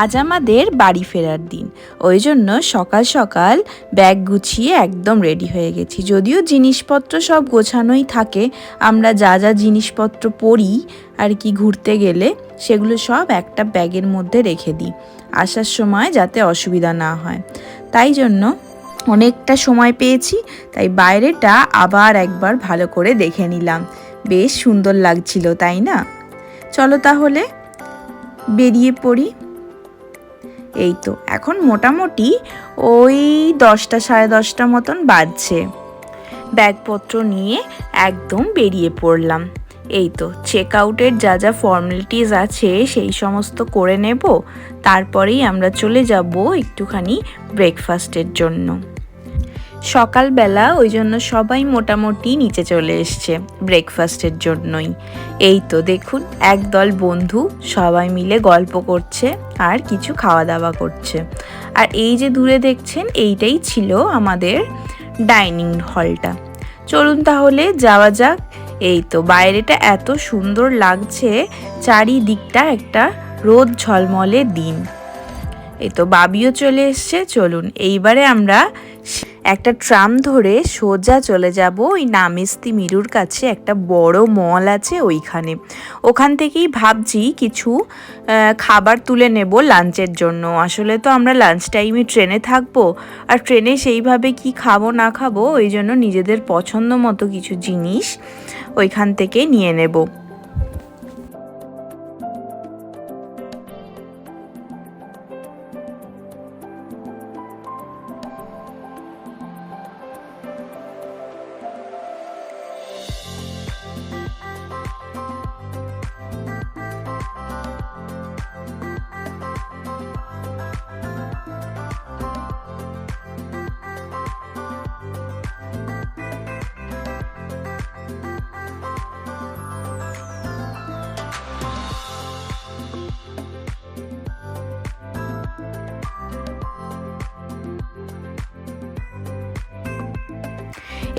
আজ আমাদের বাড়ি ফেরার দিন। ওই জন্য সকাল সকাল ব্যাগ গুছিয়ে একদম রেডি হয়ে গেছি। যদিও জিনিসপত্র সব গোছানোই থাকে, আমরা যা যা জিনিসপত্র পরি আর কি ঘুরতে গেলে, সেগুলো সব একটা ব্যাগের মধ্যে রেখে দিই, আসার সময় যাতে অসুবিধা না হয়। তাই জন্য অনেকটা সময় পেয়েছি, তাই বাইরেটা আবার একবার ভালো করে দেখে নিলাম। বেশ সুন্দর লাগছিল, তাই না? চলো তাহলে বেরিয়ে পড়ি। এই তো, এখন মোটামুটি ওই দশটা সাড়ে দশটা মতন বাজছে। ব্যাগপত্র নিয়ে একদম বেরিয়ে পড়লাম। এই তো চেক আউটের যা যা ফর্মালিটিস আছে সেই সমস্ত করে নেব, তারপরেই আমরা চলে যাব একটুখানি ব্রেকফাস্টের জন্য। সকালবেলা ওই জন্য সবাই মোটামুটি নিচে চলে এসছে ব্রেকফাস্টের জন্যই। এই তো দেখুন, একদল বন্ধু সবাই মিলে গল্প করছে আর কিছু খাওয়া দাওয়া করছে। আর এই যে দূরে দেখছেন, এইটাই ছিল আমাদের ডাইনিং হলটা। চলুন তাহলে যাওয়া যাক। এই তো বাইরেটা এত সুন্দর লাগছে, চারিদিকটা একটা রোদ ঝলমলে দিন। এই তো বাবিও চলে এসছে, চলুন এইবারে আমরা একটা ট্রাম ধরে সোজা চলে যাব ওই নামেস্তি মিরুর কাছে, একটা বড় মল আছে ওইখানে। ওখান থেকেই ভাবছি কিছু খাবার তুলে নেব লাঞ্চের জন্য। আসলে তো আমরা লাঞ্চ টাইমে ট্রেনে থাকব, আর ট্রেনে সেইভাবে কি খাব না খাব, ওই জন্য নিজেদের পছন্দ মতো কিছু জিনিস ওইখান থেকে নিয়ে নেব।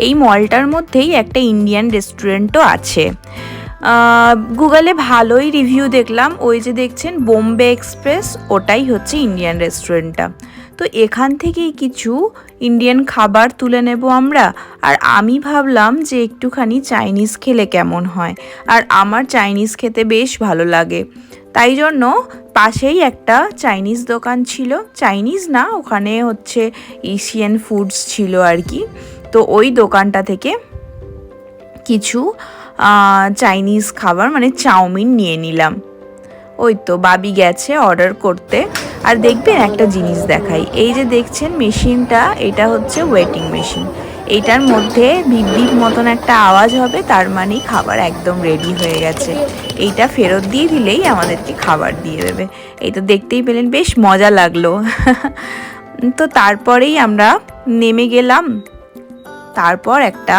এই মলটার মধ্যেই একটা ইন্ডিয়ান রেস্টুরেন্টও আছে। গুগলে ভালোই রিভিউ দেখলাম। ওই যে দেখছেন বোম্বে এক্সপ্রেস ওটাই হচ্ছে ইন্ডিয়ান রেস্টুরেন্টটা তো এখান থেকেই কিছু ইন্ডিয়ান খাবার তুলে নেব আমরা। আর আমি ভাবলাম যে একটুখানি চাইনিজ খেলে কেমন হয়। আর আমার চাইনিজ খেতে বেশ ভালো লাগে। তাই জন্য পাশেই একটা চাইনিজ দোকান ছিল। চাইনিজ না, ওখানে হচ্ছে এশিয়ান ফুডস ছিল আর কি। তো ওই দোকানটা থেকে কিছু চাইনিজ খাবার মানে চাউমিন নিয়ে নিলাম। ওই তো বাবি গেছে অর্ডার করতে। আর দেখবেন একটা জিনিস দেখাই। এই যে দেখছেন মেশিনটা, এটা হচ্ছে ওয়েটিং মেশিন এইটার মধ্যে বিদ্যুৎ মতন একটা আওয়াজ হবে, তার মানেই খাবার একদম রেডি হয়ে গেছে। এইটা ফেরত দিয়ে দিলেই আমাদেরকে খাবার দিয়ে দেবে। এই তো দেখতেই পেলেন, বেশ মজা লাগল। তো তারপরেই আমরা নেমে গেলাম। তারপর একটা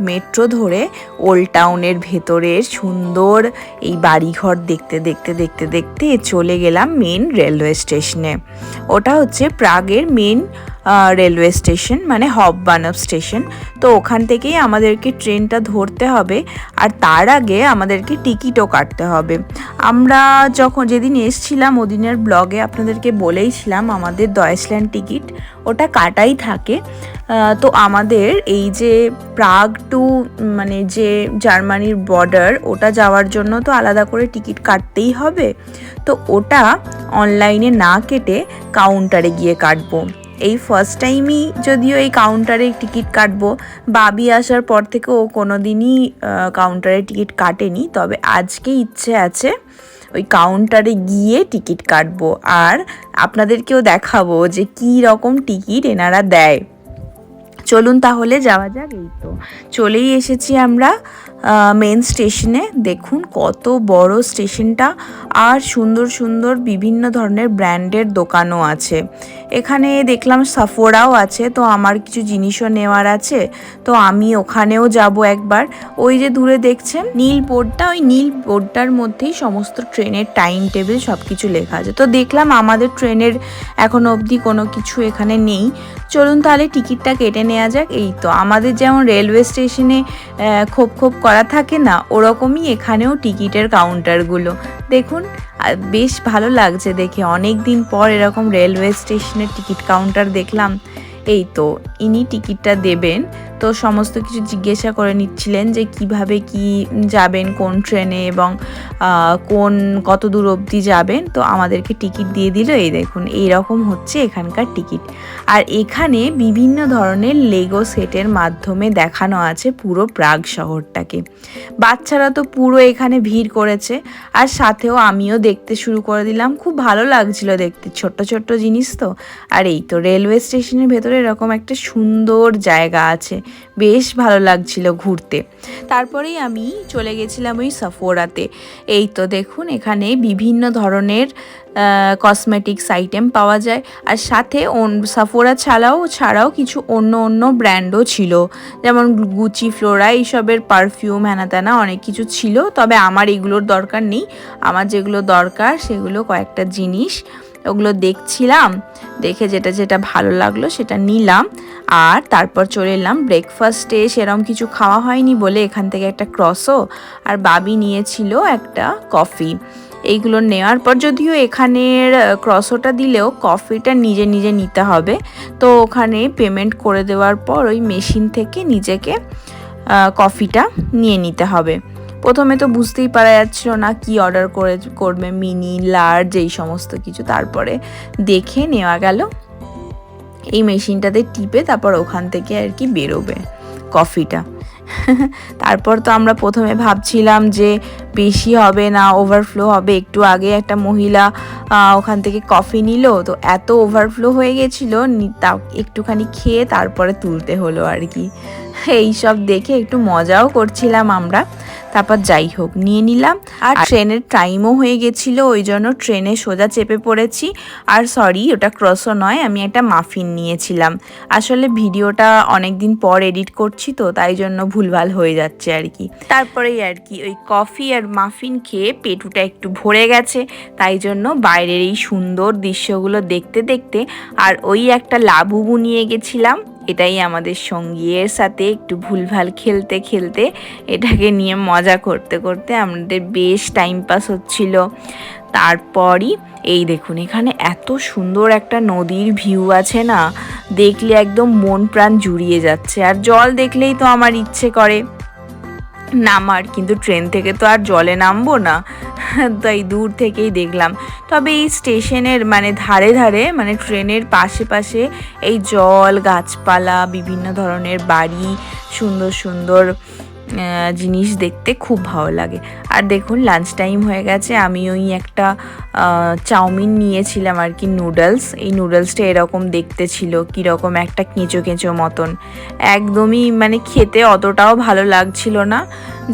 মেট্রো ধরে ওল্ড টাউনের ভেতরের সুন্দর এই বাড়িঘর দেখতে দেখতে দেখতে দেখতে চলে গেলাম মেন রেলওয়ে স্টেশনে ওটা হচ্ছে প্রাগের মেন রেলওয়ে স্টেশন মানে হব হববানব স্টেশন তো ওখান থেকেই আমাদেরকে ট্রেনটা ধরতে হবে, আর তার আগে আমাদেরকে টিকিটও কাটতে হবে। আমরা যখন যেদিন এসছিলাম, ওদিনের ব্লগে আপনাদেরকে বলেইছিলাম আমাদের দয়েসল্যান্ড টিকিট ওটা কাটাই থাকে। তো আমাদের এই যে প্রাগ টু মানে যে জার্মানির বর্ডার ওটা যাওয়ার জন্য তো আলাদা করে টিকিট কাটতেই হবে। তো ওটা অনলাইনে না কেটে কাউন্টারে গিয়ে কাটবো। এই ফার্স্ট টাইমই যদিও এই কাউন্টারে টিকিট কাটবো, বাবি আসার পর থেকে ও কোনো দিনই কাউন্টারে টিকিট কাটেনি, তবে আজকে ইচ্ছে আছে ওই কাউন্টারে গিয়ে টিকিট কাটবো। আর আপনাদেরকেও দেখাবো যে কী রকম টিকিট এনারা দেয়। চলুন তাহলে যাওয়া যাক, এই তো। চলেই এসেছি আমরা মেন স্টেশনে দেখুন কত বড় স্টেশনটা আর সুন্দর সুন্দর বিভিন্ন ধরনের ব্র্যান্ডের দোকানও আছে। এখানে দেখলাম সাফোরাও আছে, তো আমার কিছু জিনিসও নেওয়ার আছে। তো আমি ওখানেও যাব একবার। ওই যে দূরে দেখছেন, নীল বোর্ডটা, ওই নীল বোর্ডটার মধ্যেই সমস্ত ট্রেনের টাইম টেবিল সব কিছু লেখা আছে। তো দেখলাম আমাদের ট্রেনের এখনও অবধি কোনো কিছু এখানে নেই। চলুন তাহলে টিকিটটা কেটে নেওয়া যাক। এই তো, আমাদের যেমন রেলওয়ে স্টেশনে খোপ খোপ করা থাকে না, ওরকমই এখানেও টিকিটের কাউন্টারগুলো। দেখুন বেশ ভালো লাগছে দেখে। অনেক দিন পর এরকম রেলওয়ে স্টেশনের টিকিট কাউন্টার দেখলাম। এই তো ইনি টিকিটটা দেবেন। তো সমস্ত কিছু জিজ্ঞাসা করে নিচ্ছিলেন যে কীভাবে কি যাবেন, কোন ট্রেনে এবং কোন কত দূর অবধি যাবেন। তো আমাদেরকে টিকিট দিয়ে দিল, এই দেখুন এই রকম হচ্ছে এখানকার টিকিট। আর এখানে বিভিন্ন ধরনের লেগো সেটের মাধ্যমে দেখানো আছে পুরো প্রাগ শহরটাকে। বাচ্চারা তো পুরো এখানে ভিড় করেছে। আর সাথেও আমিও দেখতে শুরু করে দিলাম। খুব ভালো লাগছিল দেখতে, ছোট্ট ছোট্ট জিনিস তো। আর এই তো রেলওয়ে স্টেশনের ভেতরে এরকম একটা সুন্দর জায়গা আছে। বেশ ভালো লাগছিল ঘুরতে। তারপরেই আমি চলে গেছিলাম ওই সাফোরাতে এই তো দেখুন, এখানে বিভিন্ন ধরনের কসমেটিক্স আইটেম পাওয়া যায়। আর সাথে সাফোরা ছাড়াও ছাড়াও কিছু অন্য অন্য ব্র্যান্ডও ছিল। যেমন গুচি ফ্লোরা এইসবের পারফিউম হ্যানা ত্যানা অনেক কিছু ছিল। তবে আমার এগুলোর দরকার নেই। আমার যেগুলো দরকার, সেগুলো কয়েকটা জিনিস ওগুলো দেখছিলাম, দেখে যেটা যেটা ভালো লাগল সেটা নিলাম। আর তারপর চলে এলাম ব্রেকফাস্টে সেরম কিছু খাওয়া হয়নি বলে এখান থেকে একটা ক্রসও আর বাবি নিয়েছিল একটা কফি এইগুলো নেওয়ার পর যদিও এখানের ক্রসোটা দিলেও কফিটা নিজে নিজে নিতে হবে। তো ওখানে পেমেন্ট করে দেওয়ার পর ওই মেশিন থেকে নিজেকে কফিটা নিয়ে নিতে হবে। প্রথমে তো বুঝতেই পারা যাচ্ছিল না কি অর্ডার করে, করবে মিনি লার্জ এই সমস্ত কিছু। তারপরে দেখে নেওয়া গেল, এই মেশিনটাতে টিপে তারপর ওখান থেকে আর কি বেরোবে কফিটা তারপর তো আমরা প্রথমে ভাবছিলাম যে বেশি হবে না ওভারফ্লো হবে। একটু আগে একটা মহিলা ওখান থেকে কফি নিল, তো এত ওভারফ্লো হয়ে গেছিল তা একটুখানি খেয়ে তারপরে তুলতে হলো আর কি। এই সব দেখে একটু মজাও করছিলাম আমরা। তারপর যাই হোক নিয়ে নিলাম। আর ট্রেনের টাইমও হয়ে গেছিল ওই জন্য ট্রেনে সোজা চেপে পড়েছি। আর সরি ওটা ক্রসও নয় আমি একটা মাফিন নিয়েছিলাম। আসলে ভিডিওটা অনেক দিন পর এডিট করছি তো তাই জন্য ভুলভাল হয়ে যাচ্ছে আর কি। তারপরেই আর কি ওই কফি আর মাফিন খেয়ে পেটুটা একটু ভরে গেছে তাই জন্য বাইরের এই সুন্দর দৃশ্যগুলো দেখতে দেখতে আর ওই একটা লাবুবু নিয়ে গেছিলাম। এটাই আমাদের সঙ্গী এর সাথে একটু ভুলভাল খেলতে খেলতে এটাকে নিয়ে মজা করতে করতে আমাদের বেশ টাইম পাস হচ্ছিল। তারপরই, এই দেখুন এখানে এত সুন্দর একটা নদীর ভিউ আছে না? দেখলে একদম মন প্রাণ জুড়িয়ে যাচ্ছে আর জল দেখলেই তো আমার ইচ্ছে করে। নামার, কিন্তু ট্রেন থেকে তো আর জলে নামবো না। তাই দূর থেকেই দেখলাম। তবে এই স্টেশনের মানে ধারে ধারে মানে ট্রেনের পাশে পাশে এই জল, গাছপালা, বিভিন্ন ধরনের বাড়ি, সুন্দর সুন্দর জিনিস দেখতে খুব ভালো লাগে। আর দেখুন লাঞ্চ টাইম হয়ে গেছে, আমি ওই একটা চাউমিন নিয়েছিলাম আর কি নুডলস এই নুডলসটা এরকম দেখতে ছিল, কীরকম একটা কেঁচো কেঁচো মতন। একদমই মানে খেতে অতটাও ভালো লাগছিল না।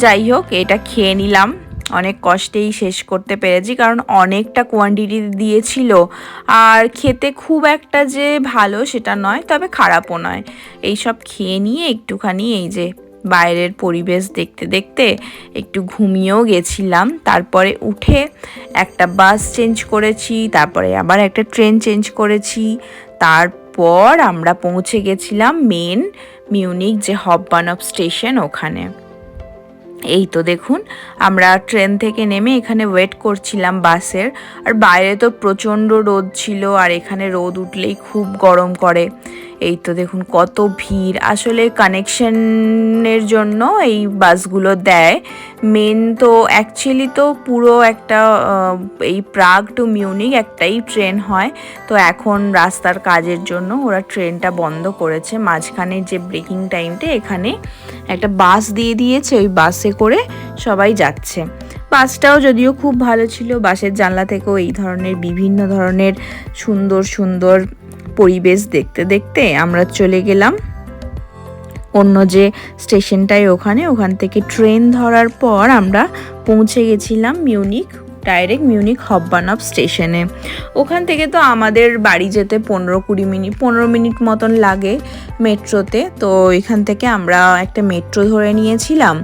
যাই হোক, এটা খেয়ে নিলাম। অনেক কষ্টেই শেষ করতে পেরেছি, কারণ অনেকটা কোয়ান্টিটি দিয়েছিল। আর খেতে খুব একটা যে ভালো সেটা নয়, তবে খারাপও নয়। এইসব খেয়ে নিয়ে একটুখানি এই যে বাইরের পরিবেশ দেখতে দেখতে একটু ঘুমিয়েও গেছিলাম। তারপরে উঠে একটা বাস চেঞ্জ করেছি, তারপরে আবার একটা ট্রেন চেঞ্জ করেছি। তারপর আমরা পৌঁছে গেছিলাম মেন মিউনিক যে হববানব স্টেশন ওখানে। এই তো দেখুন, আমরা ট্রেন থেকে নেমে এখানে ওয়েট করছিলাম বাসের, আর বাইরে তো প্রচণ্ড রোদ ছিল আর এখানে রোদ উঠলেই খুব গরম করে। এই তো দেখুন কত ভিড়। আসলে কানেকশনের জন্য এই বাসগুলো দেয়। মেন তো অ্যাকচুয়ালি তো পুরো একটা এই প্রাগ টু মিউনিক একটাই ট্রেন হয়। তো এখন রাস্তার কাজের জন্য ওরা ট্রেনটা বন্ধ করেছে। মাঝখানে যে ব্রেকিং টাইমটা এখানে একটা বাস দিয়ে দিয়েছে, ওই বাসে করে সবাই যাচ্ছে। বাসটাও যদিও খুব ভালো ছিল, বাসের জানলা থেকেও এই ধরনের বিভিন্ন ধরনের সুন্দর সুন্দর পরিবেশ দেখতে দেখতে আমরা চলে গেলাম অন্য যে স্টেশনটায় ওখানে, ওখান থেকে ট্রেন ধরার পর আমরা পৌঁছে গেছিলাম মিউনিক, ডাইরেক্ট মিউনিক হববানব স্টেশনে। ওখান থেকে তো আমাদের বাড়ি যেতে পনেরো কুড়ি মিনিট, পনেরো মিনিট মতন লাগে মেট্রোতে। তো এখান থেকে আমরা একটা মেট্রো ধরে নিয়েছিলাম।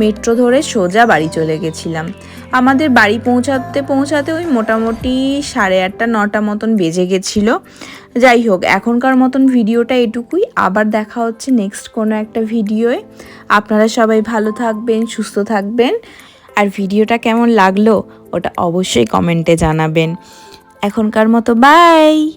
মেট্রো ধরে সোজা বাড়ি চলে গেছিলাম। আমাদের বাড়ি পৌঁছাতে পৌঁছাতে ওই মোটামুটি সাড়ে আটটা, নটা মতন বেজে গেছিল। যাই হোক, এখনকার মতন ভিডিওটা এটুকুই। আবার দেখা হচ্ছে নেক্সট কোনো একটা ভিডিওয়ে। আপনারা সবাই ভালো থাকবেন, সুস্থ থাকবেন। আর ভিডিওটা কেমন লাগল, ওটা অবশ্যই কমেন্টে জানাবেন। এখনকার মতো বাই